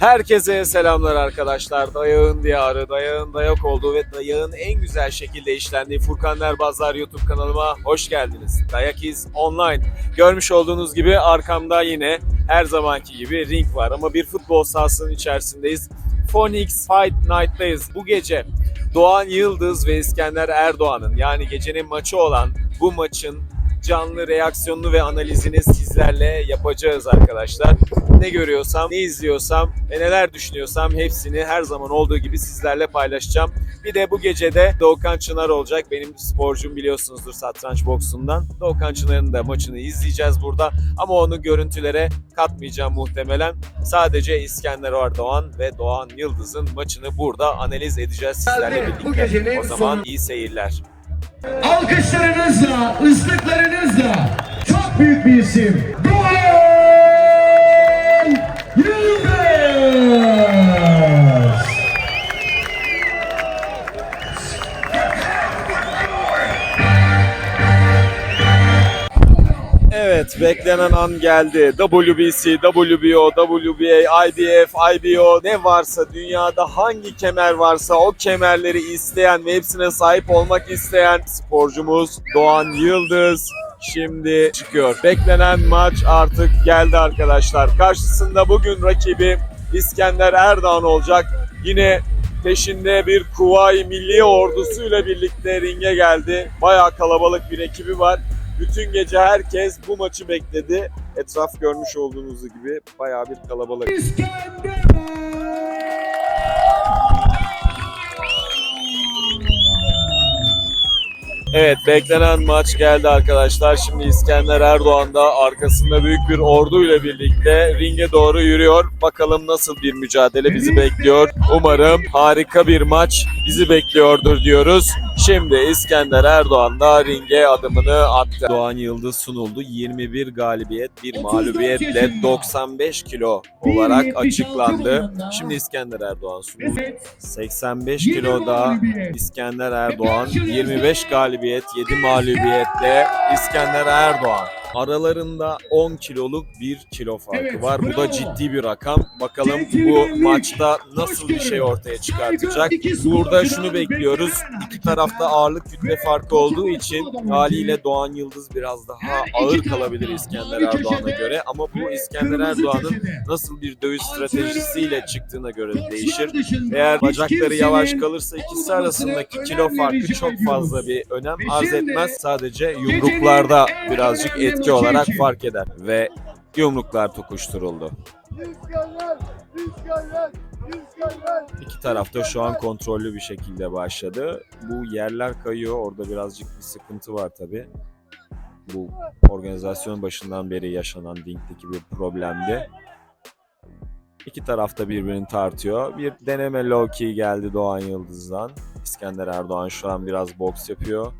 Herkese selamlar arkadaşlar. Dayağın diyarı, dayağın dayak olduğu ve dayağın en güzel şekilde işlendiği Furkan Derbazlar YouTube kanalıma hoş geldiniz. Dayak is online. Görmüş olduğunuz gibi arkamda yine her zamanki gibi ring var ama bir futbol sahasının içerisindeyiz. Phoenix Fight Night'tayız. Bu gece Doğan Yıldız ve İskender Erdoğan'ın yani gecenin maçı olan bu maçın canlı reaksiyonunu ve analizini sizlerle yapacağız arkadaşlar. Ne görüyorsam, ne izliyorsam ve neler düşünüyorsam hepsini her zaman olduğu gibi sizlerle paylaşacağım. Bir de bu gecede Doğukan Çınar olacak. Benim sporcum biliyorsunuzdur satranç boksundan. Doğukan Çınar'ın da maçını izleyeceğiz burada. Ama onu görüntülere katmayacağım muhtemelen. Sadece İskender Erdoğan ve Doğan Yıldız'ın maçını burada analiz edeceğiz sizlerle Geldi. Bu birlikte. gecenin O zaman iyi seyirler. Alkışlarınızla, ıslıklarınızla çok büyük bir isim. Doğan Evet, beklenen an geldi. WBC, WBO, WBA, IBF, IBO ne varsa dünyada hangi kemer varsa o kemerleri isteyen ve hepsine sahip olmak isteyen sporcumuz Doğan Yıldız şimdi çıkıyor. Beklenen maç artık geldi arkadaşlar. Karşısında bugün rakibi İskender Erdoğan olacak. Yine peşinde bir Kuvayi Milli Ordusu'yla birlikte ringe geldi. Bayağı kalabalık bir ekibi var. Bütün gece herkes bu maçı bekledi. Etraf görmüş olduğunuz gibi bayağı bir kalabalık. Evet beklenen maç geldi arkadaşlar. Şimdi İskender Erdoğan da arkasında büyük bir orduyla birlikte ringe doğru yürüyor. Bakalım nasıl bir mücadele bizi bekliyor. Umarım harika bir maç bizi bekliyordur diyoruz. Şimdi İskender Erdoğan da ringe adımını attı. Doğan Yıldız sunuldu. 21 galibiyet, bir mağlubiyetle 95 kilo olarak açıklandı. Şimdi İskender Erdoğan sunuldu. 85 kiloda İskender Erdoğan 25 galibiyet 7 mağlubiyetle İskender Erdoğan. Aralarında 10 kiloluk bir kilo farkı Evet, var. Bu da bravo. ciddi bir rakam. Bakalım bu maçta nasıl bir şey ortaya çıkartacak. Burada şunu bekliyoruz. İki tarafta ağırlık kütle farkı olduğu için haliyle Doğan Yıldız biraz daha ağır kalabilir İskender Erdoğan'a göre. Ama bu İskender Erdoğan'ın nasıl bir dövüş stratejisiyle çıktığına göre değişir. Eğer bacakları yavaş kalırsa ikisi arasındaki kilo farkı çok fazla bir önem arz etmez. Sadece yumruklarda birazcık etki olarak fark eder. Ve yumruklar tokuşturuldu. İki tarafta şu an kontrollü bir şekilde başladı. Bu yerler kayıyor. Orada birazcık bir sıkıntı var tabi. Bu organizasyon başından beri yaşanan ringdeki bir problemdi. İki tarafta birbirini tartıyor. Bir deneme low key geldi Doğan Yıldız'dan. İskender Erdoğan şu an biraz boks yapıyor.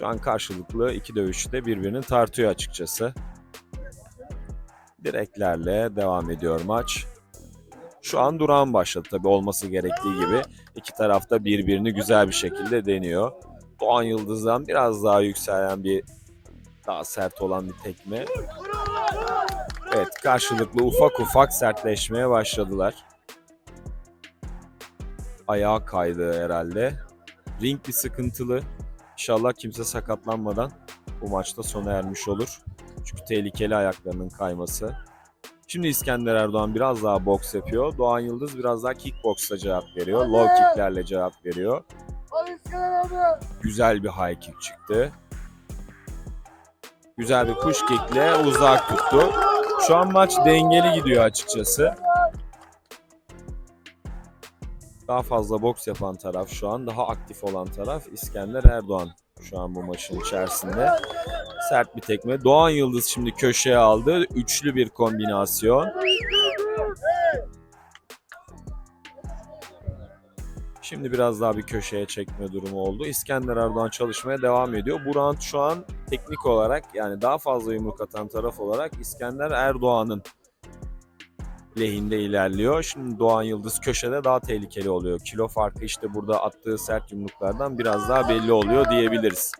Şu an karşılıklı iki dövüşte birbirini tartıyor açıkçası. Direklerle devam ediyor maç. Şu an durağan başladı tabii olması gerektiği gibi. İki tarafta birbirini güzel bir şekilde deniyor. Doğan Yıldız'dan biraz daha yükselen bir daha sert olan bir tekme. Evet karşılıklı ufak ufak sertleşmeye başladılar. Ayağa kaydı herhalde. Ring bir sıkıntılı. İnşallah kimse sakatlanmadan bu maçta sona ermiş olur. Çünkü tehlikeli ayaklarının kayması. Şimdi İskender Erdoğan biraz daha boks yapıyor. Doğan Yıldız biraz daha kickboksla cevap veriyor. Low kicklerle cevap veriyor. Abi! Güzel bir high kick çıktı. Güzel bir push kickle uzak tuttu. Şu an maç dengeli gidiyor açıkçası. Daha fazla boks yapan taraf şu an, daha aktif olan taraf İskender Erdoğan şu an bu maçın içerisinde. Sert bir tekme. Doğan Yıldız şimdi köşeye aldı. Üçlü bir kombinasyon. Şimdi biraz daha bir köşeye çekme durumu oldu. İskender Erdoğan çalışmaya devam ediyor. Bu round şu an teknik olarak yani daha fazla yumruk atan taraf olarak İskender Erdoğan'ın lehinde ilerliyor. Şimdi Doğan Yıldız köşede daha tehlikeli oluyor. Kilo farkı işte burada attığı sert yumruklardan biraz daha belli oluyor diyebiliriz.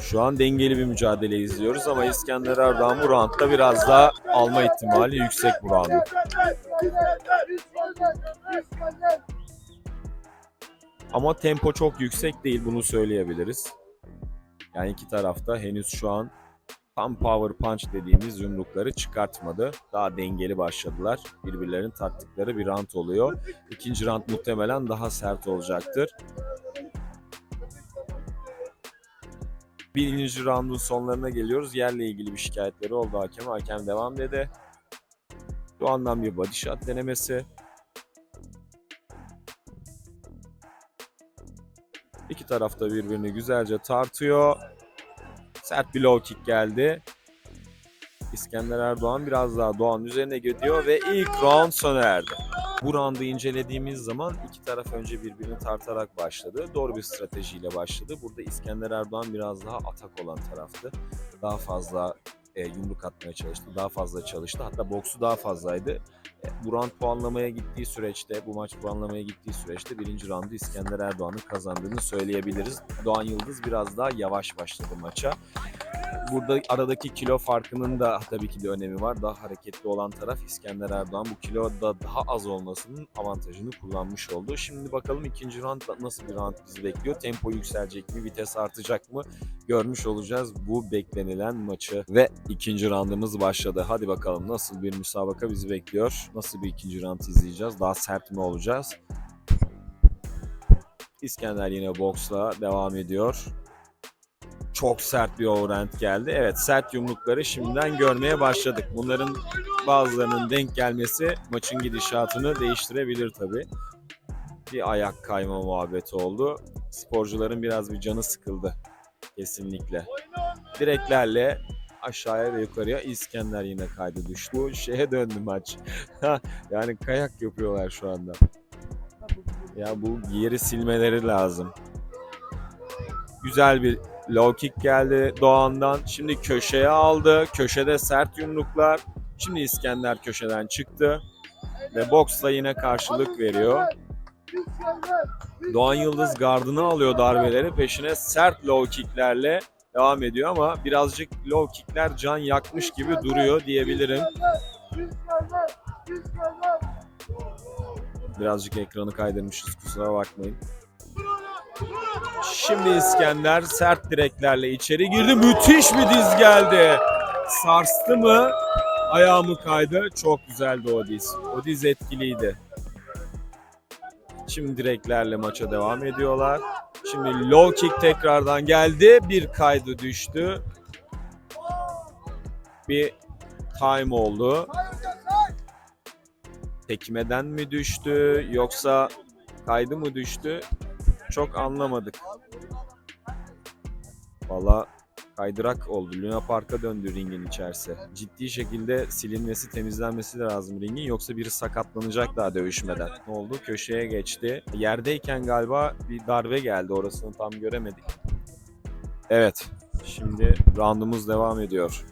Şu an dengeli bir mücadele izliyoruz ama İskender Erdoğan bu roundda biraz daha alma ihtimali yüksek bu roundu. Ama tempo çok yüksek değil bunu söyleyebiliriz. Yani iki tarafta henüz şu an tam power punch dediğimiz yumrukları çıkartmadı. Daha dengeli başladılar. Birbirlerinin taktıkları bir round oluyor. İkinci round muhtemelen daha sert olacaktır. Birinci roundun sonlarına geliyoruz. Yerle ilgili bir şikayetleri oldu hakem. Hakem devam dedi. Doğan'dan bir body shot denemesi. İki taraf da birbirini güzelce tartıyor. Sert bir low kick geldi. İskender Erdoğan biraz daha Doğan üzerine gidiyor ve ilk round sona erdi. Bu roundu incelediğimiz zaman iki taraf önce birbirini tartarak başladı. Doğru bir stratejiyle başladı. Burada İskender Erdoğan biraz daha atak olan taraftı. Daha fazla e, yumruk atmaya çalıştı. Daha fazla çalıştı. Hatta boksu daha fazlaydı. E, bu round puanlamaya gittiği süreçte, bu maç puanlamaya gittiği süreçte birinci roundu İskender Erdoğan'ın kazandığını söyleyebiliriz. Doğan Yıldız biraz daha yavaş başladı maça. Burada aradaki kilo farkının da tabii ki de önemi var. Daha hareketli olan taraf İskender Erdoğan. Bu kilo da daha az olmasının avantajını kullanmış oldu. Şimdi bakalım ikinci round nasıl bir round bizi bekliyor? Tempo yükselecek mi? Vites artacak mı? Görmüş olacağız bu beklenilen maçı. Ve ikinci roundumuz başladı. Hadi bakalım nasıl bir müsabaka bizi bekliyor? Nasıl bir ikinci round izleyeceğiz? Daha sert mi olacağız? İskender yine boksla devam ediyor. Çok sert bir overhand geldi. Evet sert yumrukları şimdiden görmeye başladık. Bunların bazılarının denk gelmesi maçın gidişatını değiştirebilir tabii. Bir ayak kayma muhabbeti oldu. Sporcuların biraz bir canı sıkıldı. Kesinlikle. Direklerle aşağıya ve yukarıya İskender yine kaydı düştü. Şeye döndü maç. yani kayak yapıyorlar şu anda. Ya bu yeri silmeleri lazım. Güzel bir low kick geldi Doğan'dan. Şimdi köşeye aldı. Köşede sert yumruklar. Şimdi İskender köşeden çıktı. Ve boksla yine karşılık veriyor. Doğan Yıldız gardını alıyor darbeleri. Peşine sert low kicklerle devam ediyor ama birazcık low kickler can yakmış gibi duruyor diyebilirim. Birazcık ekranı kaydırmışız kusura bakmayın. Şimdi İskender sert direklerle içeri girdi. Müthiş bir diz geldi. Sarstı mı? Ayağımı kaydı. Çok güzeldi o diz. O diz etkiliydi. Şimdi direklerle maça devam ediyorlar. Şimdi low kick tekrardan geldi. Bir kaydı düştü. Bir time oldu. Tekmeden mi düştü yoksa kaydı mı düştü? Çok anlamadık. Valla kaydırak oldu. Luna Park'a döndü ringin içerisi. Ciddi şekilde silinmesi, temizlenmesi lazım ringin. Yoksa biri sakatlanacak daha dövüşmeden. Ne oldu? Köşeye geçti. Yerdeyken galiba bir darbe geldi. Orasını tam göremedik. Evet. Şimdi roundumuz devam ediyor.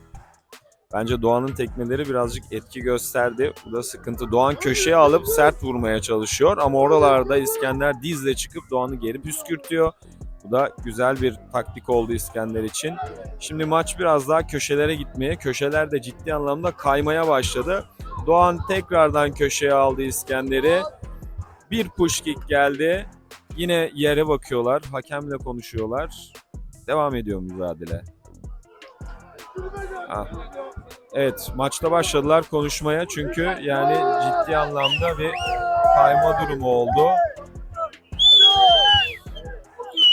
Bence Doğan'ın tekmeleri birazcık etki gösterdi. Bu da sıkıntı. Doğan köşeye alıp sert vurmaya çalışıyor ama oralarda İskender dizle çıkıp Doğan'ı geri püskürtüyor. Bu da güzel bir taktik oldu İskender için. Şimdi maç biraz daha köşelere gitmeye, köşeler de ciddi anlamda kaymaya başladı. Doğan tekrardan köşeye aldı İskender'i. Bir push kick geldi. Yine yere bakıyorlar, hakemle konuşuyorlar. Devam ediyor mücadele. Ah. Evet maçta başladılar konuşmaya çünkü yani ciddi anlamda bir kayma durumu oldu.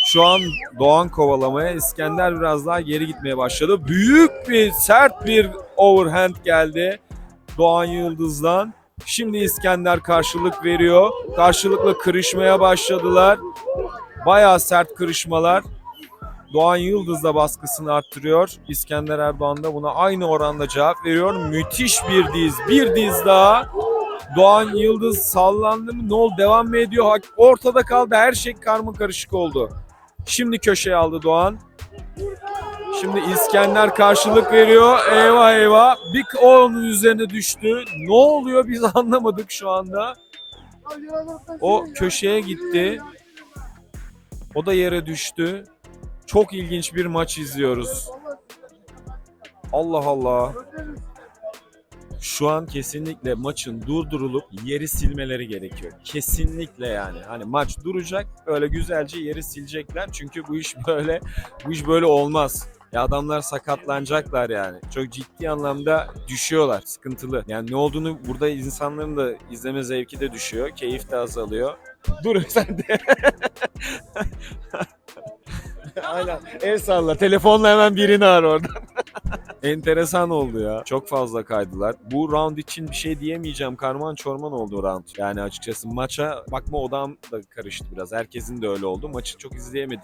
Şu an Doğan kovalamaya İskender biraz daha geri gitmeye başladı. Büyük bir sert bir overhand geldi Doğan Yıldız'dan. Şimdi İskender karşılık veriyor. Karşılıklı kırışmaya başladılar. Bayağı sert kırışmalar. Doğan Yıldız da baskısını arttırıyor. İskender Erdoğan da buna aynı oranda cevap veriyor. Müthiş bir diz. Bir diz daha. Doğan Yıldız sallandı mı? Ne oldu? Devam mı ediyor? Ortada kaldı. Her şey karma karışık oldu. Şimdi köşeye aldı Doğan. Şimdi İskender karşılık veriyor. Eyvah eyvah. Bir onun üzerine düştü. Ne oluyor biz anlamadık şu anda. O köşeye gitti. O da yere düştü. Çok ilginç bir maç izliyoruz. Allah Allah. Şu an kesinlikle maçın durdurulup yeri silmeleri gerekiyor. Kesinlikle yani. Hani maç duracak, öyle güzelce yeri silecekler. Çünkü bu iş böyle bu iş böyle olmaz. Ya adamlar sakatlanacaklar yani. Çok ciddi anlamda düşüyorlar. Sıkıntılı. Yani ne olduğunu burada insanların da izleme zevki de düşüyor. Keyif de azalıyor. Dur sen de. Aynen. El salla. Telefonla hemen birini ar oradan. Enteresan oldu ya. Çok fazla kaydılar. Bu round için bir şey diyemeyeceğim. Karman çorman oldu round. Yani açıkçası maça bakma odam da karıştı biraz. Herkesin de öyle oldu. Maçı çok izleyemedik.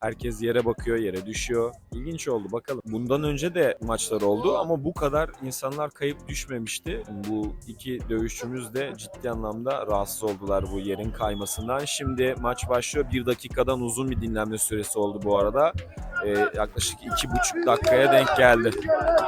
Herkes yere bakıyor, yere düşüyor. İlginç oldu bakalım. Bundan önce de maçlar oldu ama bu kadar insanlar kayıp düşmemişti. Bu iki dövüşçümüz de ciddi anlamda rahatsız oldular bu yerin kaymasından. Şimdi maç başlıyor. Bir dakikadan uzun bir dinlenme süresi oldu bu arada. Ee, yaklaşık iki buçuk dakikaya denk geldi.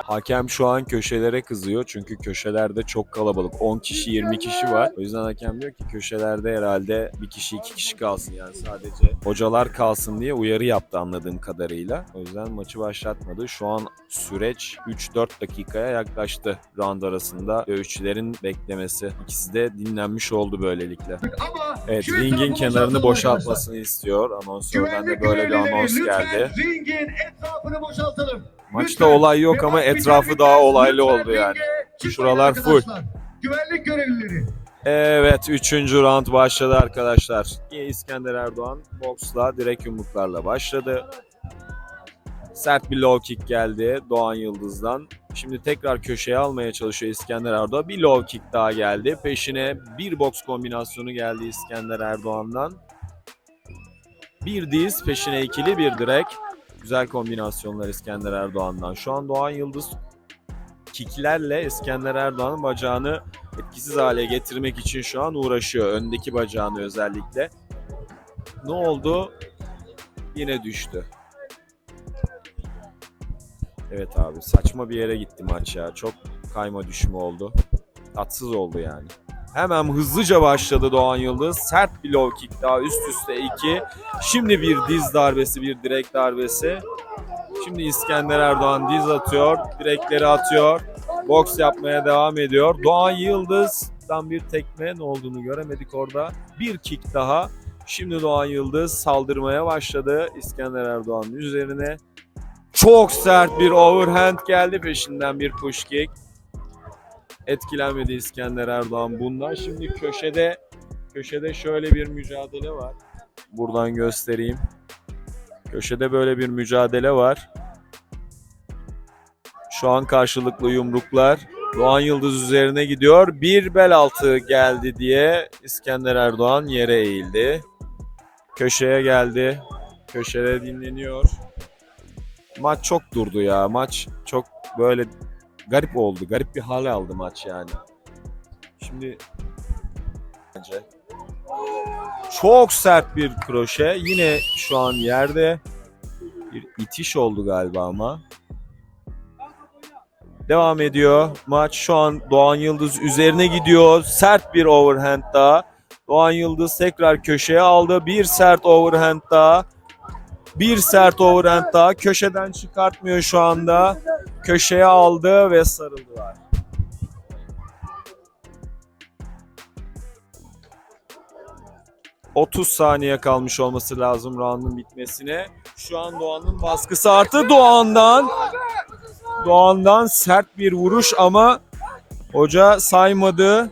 Hakem şu an köşelere kızıyor çünkü köşelerde çok kalabalık. 10 kişi 20 kişi var. O yüzden hakem diyor ki köşelerde herhalde bir kişi iki kişi kalsın yani sadece hocalar kalsın diye uyarı yaptı anladığım kadarıyla. O yüzden maçı başlatmadı. Şu an süreç 3-4 dakikaya yaklaştı round arasında dövüşçülerin beklemesi. İkisi de dinlenmiş oldu böylelikle. Ama Evet ringin kenarını boşaltmasını istiyor. Anonsörden de böyle bir anons lütfen geldi. Ringin etrafını boşaltalım. Maçta Lütfen. olay yok ama etrafı daha olaylı oldu yani. Şuralar full. Güvenlik görevlileri. Evet 3. round başladı arkadaşlar. İskender Erdoğan boksla direkt yumruklarla başladı. Sert bir low kick geldi Doğan Yıldız'dan. Şimdi tekrar köşeye almaya çalışıyor İskender Erdoğan. Bir low kick daha geldi. Peşine bir boks kombinasyonu geldi İskender Erdoğan'dan. Bir diz, peşine ikili bir direk. Güzel kombinasyonlar İskender Erdoğan'dan. Şu an Doğan Yıldız kicklerle İskender Erdoğan'ın bacağını etkisiz hale getirmek için şu an uğraşıyor. Öndeki bacağını özellikle. Ne oldu? Yine düştü. Evet abi saçma bir yere gitti maç ya. Çok kayma düşme oldu. Tatsız oldu yani. Hemen hızlıca başladı Doğan Yıldız. Sert bir low kick daha üst üste iki. Şimdi bir diz darbesi, bir direk darbesi. Şimdi İskender Erdoğan diz atıyor, direkleri atıyor. Boks yapmaya devam ediyor. Doğan Yıldız'dan bir tekme ne olduğunu göremedik orada. Bir kick daha. Şimdi Doğan Yıldız saldırmaya başladı İskender Erdoğan'ın üzerine. Çok sert bir overhand geldi peşinden bir push kick. Etkilenmedi İskender Erdoğan bundan. Şimdi köşede köşede şöyle bir mücadele var. Buradan göstereyim. Köşede böyle bir mücadele var. Şu an karşılıklı yumruklar. Doğan Yıldız üzerine gidiyor. Bir bel altı geldi diye İskender Erdoğan yere eğildi. Köşeye geldi. Köşede dinleniyor. Maç çok durdu ya. Maç çok böyle garip oldu. Garip bir hal aldı maç yani. Şimdi bence çok sert bir kroşe. Yine şu an yerde bir itiş oldu galiba ama. Devam ediyor. Maç şu an Doğan Yıldız üzerine gidiyor. Sert bir overhand daha. Doğan Yıldız tekrar köşeye aldı. Bir sert overhand daha. Bir sert overhand daha. Köşeden çıkartmıyor şu anda. Köşeye aldı ve sarıldılar. ...30 saniye kalmış olması lazım round'un bitmesine. Şu an Doğan'ın baskısı arttı. Doğan'dan Doğan'dan sert bir vuruş ama hoca saymadı.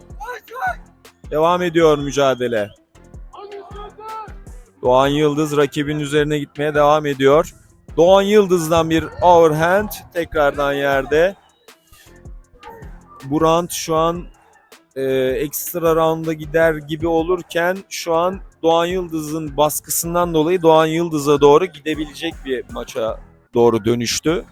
Devam ediyor mücadele. Doğan Yıldız rakibin üzerine gitmeye devam ediyor. Doğan Yıldız'dan bir overhand tekrardan yerde. Bu round şu an e, ekstra round'a gider gibi olurken şu an Doğan Yıldız'ın baskısından dolayı Doğan Yıldız'a doğru gidebilecek bir maça doğru dönüştü.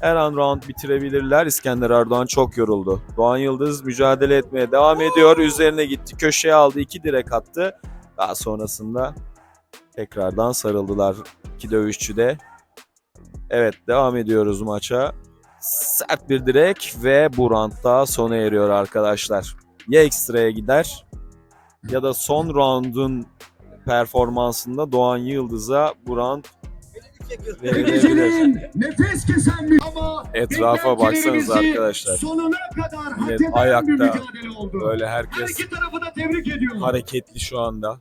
Her an round bitirebilirler. İskender Erdoğan çok yoruldu. Doğan Yıldız mücadele etmeye devam ediyor. Üzerine gitti. Köşeye aldı. iki direk attı. Daha sonrasında tekrardan sarıldılar iki dövüşçü de. Evet devam ediyoruz maça. Sert bir direk ve bu round da sona eriyor arkadaşlar. Ya ekstraya gider ya da son roundun performansında Doğan Yıldız'a bu round gecenin nefes kesen bir ama Etrafa beklentilerimizi arkadaşlar. Sonuna kadar hak eden ayakta. bir mücadele oldu. Böyle Her herkes iki tarafı da tebrik ediyorum. hareketli şu anda.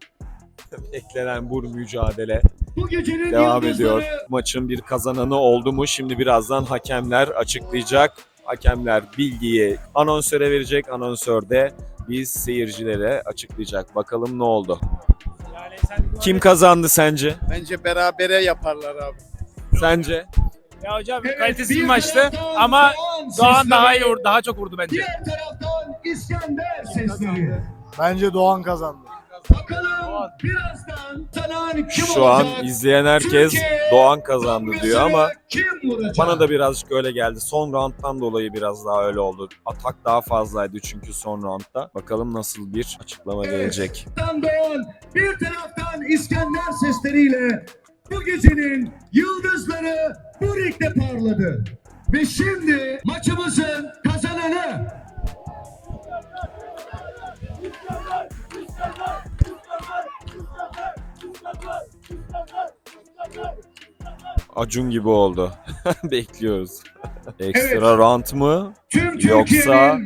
Beklenen bu mücadele Bu gecenin devam yıldızları ediyor. Maçın bir kazananı oldu mu? Şimdi birazdan hakemler açıklayacak. Hakemler bilgiyi anonsöre verecek. Anonsör de biz seyircilere açıklayacak. Bakalım ne oldu? Kim kazandı sence? Bence berabere yaparlar abi. Sence? Ya hocam Evet, kalitesiz bir maçtı ama Doğan daha iyi vurdu, daha çok vurdu bence. Diğer taraftan İskender sesleri. Bence Doğan kazandı. Bakalım birazdan kazanan kim Şu an izleyen herkes Türkiye Doğan kazandı diyor ama bana da birazcık öyle geldi. Son round'dan dolayı biraz daha öyle oldu. Atak daha fazlaydı çünkü son roundda. Bakalım nasıl bir açıklama Evet. gelecek. taraftan Doğan, bir taraftan İskender sesleriyle bu gecenin yıldızları bu ligde parladı. Ve şimdi maçımızın kazananı Acun gibi oldu. Bekliyoruz. Ekstra round mu? tüm Yoksa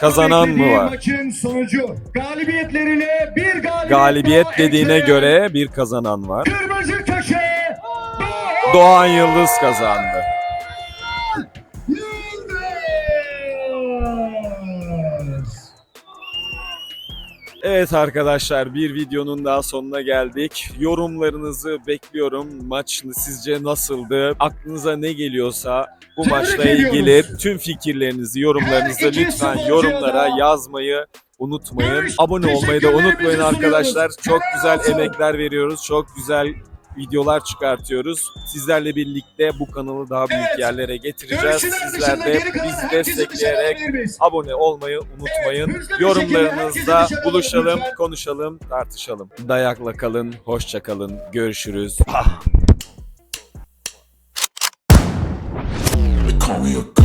kazanan mı var? maçın sonucu. Galibiyetleriyle bir galibiyet, Galibiyet dediğine ekleyen göre bir kazanan var. Kırmızı köşe Doğan Yıldız kazandı. Evet arkadaşlar bir videonun daha sonuna geldik. Yorumlarınızı bekliyorum. Maç sizce nasıldı? Aklınıza ne geliyorsa bu Tebrik maçla ediyoruz. ilgili tüm fikirlerinizi, yorumlarınızı Her lütfen yorumlara da yazmayı unutmayın. görüş, Abone olmayı da unutmayın arkadaşlar. sunuyoruz. Çok güzel emekler veriyoruz. Çok güzel videolar çıkartıyoruz. Sizlerle birlikte bu kanalı daha büyük Evet. yerlere getireceğiz. Sizler de bizi destekleyerek abone olmayı unutmayın. Evet, Yorumlarınızda buluşalım, lütfen. konuşalım, tartışalım. Dayakla kalın, hoşça kalın. Görüşürüz. They call me a